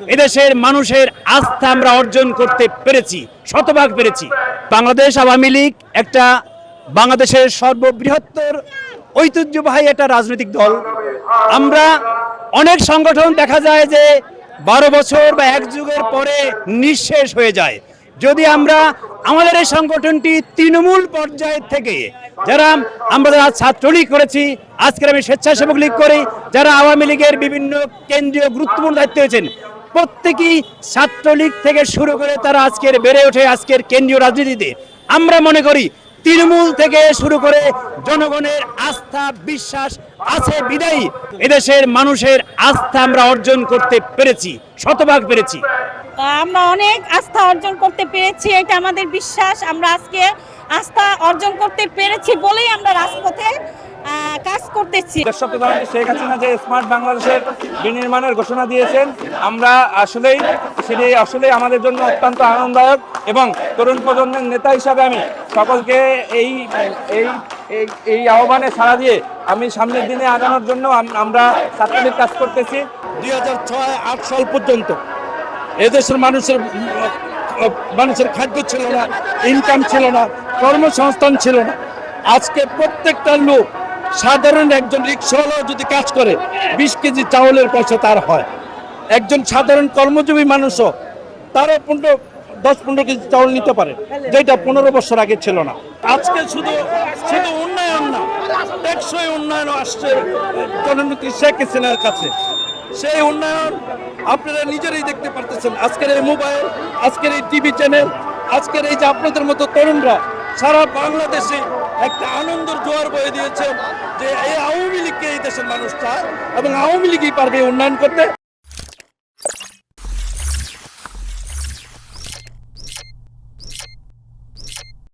এদেশের মানুষের আস্থা আমরা অর্জন করতে পেরেছি, শতভাগ পেরেছি। বাংলাদেশ আওয়ামী লীগ একটা বাংলাদেশের সর্ববৃহত্তর ঐতিহ্যবাহী একটা রাজনৈতিক দল। আমরা অনেক সংগঠন দেখা যায় যে বারো বছর বা এক যুগের পরে নিঃশেষ হয়ে যায়। যদি আমরা আমাদের এই সংগঠনটি তৃণমূল পর্যায়ের থেকে, যারা আমরা যারা ছাত্রলীগ করেছি, আজকের আমি স্বেচ্ছাসেবক লীগ করি, যারা আওয়ামী লীগের বিভিন্ন কেন্দ্রীয় গুরুত্বপূর্ণ দায়িত্ব হয়েছেন প্রত্যেকেই ছাত্রলীগ থেকে শুরু করে তারা আজকের বেড়ে ওঠে আজকের কেন্দ্রীয় রাজনীতিতে। আমরা মনে করি, তৃণমূল থেকে শুরু করে জনগণের আস্থা, বিশ্বাস আছে, বিদায়ী। এদেশের মানুষের আস্থা আমরা অর্জন করতে পেরেছি, শতভাগ পেরেছি। আমরা অনেক আস্থা অর্জন করতে পেরেছি, এটা আমাদের বিশ্বাস। আমরা আজকে আস্থা অর্জন করতে পেরেছি বলেই আমরা রাজপথে কাজ করতেছি। দেশকে শেখ হাসিনা যে স্মার্ট বাংলাদেশের বিনির্মাণের ঘোষণা দিয়েছেন আমরা আসলেই সেটি আসলেই আমাদের জন্য অত্যন্ত আনন্দদায়ক এবং তরুণ প্রজন্মের নেতা হিসাবে আমি সকলকে এই এই এই- এই আহ্বানে সাড়া দিয়ে আমি সামনের দিনে আগানোর জন্য আমরা ছাত্রলীগ কাজ করতেছি। দুই হাজার ছয় আট সাল পর্যন্ত এদেশের মানুষের মানুষের খাদ্য ছিল না ইনকাম ছিল না কর্মসংস্থান ছিল না। আজকে প্রত্যেকটা লোক সাধারণ একজন রিক্সাওয়ালাও যদি কাজ করে, বিশ কেজি চাউলের পয়সা তার হয়। একজন সাধারণ কর্মজীবী মানুষও তারও পনেরো, দশ পনেরো কেজি চাউল নিতে পারে, যেটা পনেরো বছর আগে ছিল না। আজকে শুধু শুধু উন্নয়ন না, টেকসই উন্নয়ন আসছে জননেত্রী শেখ হাসিনার কাছে। সেই উন্নয়ন আপনারা নিজেরাই দেখতে পারতেছেন। আজকের এই মোবাইল, আজকের এই টিভি চ্যানেল, আজকের এই যে আপনাদের মতো তরুণরা সারা বাংলাদেশে একটা আনন্দের জোয়ার বয়ে দিয়েছেন যে এই আওয়ামী লীগকে এই দেশের মানুষ চায় এবং আওয়ামী লীগই পারবে উন্নয়ন করতে।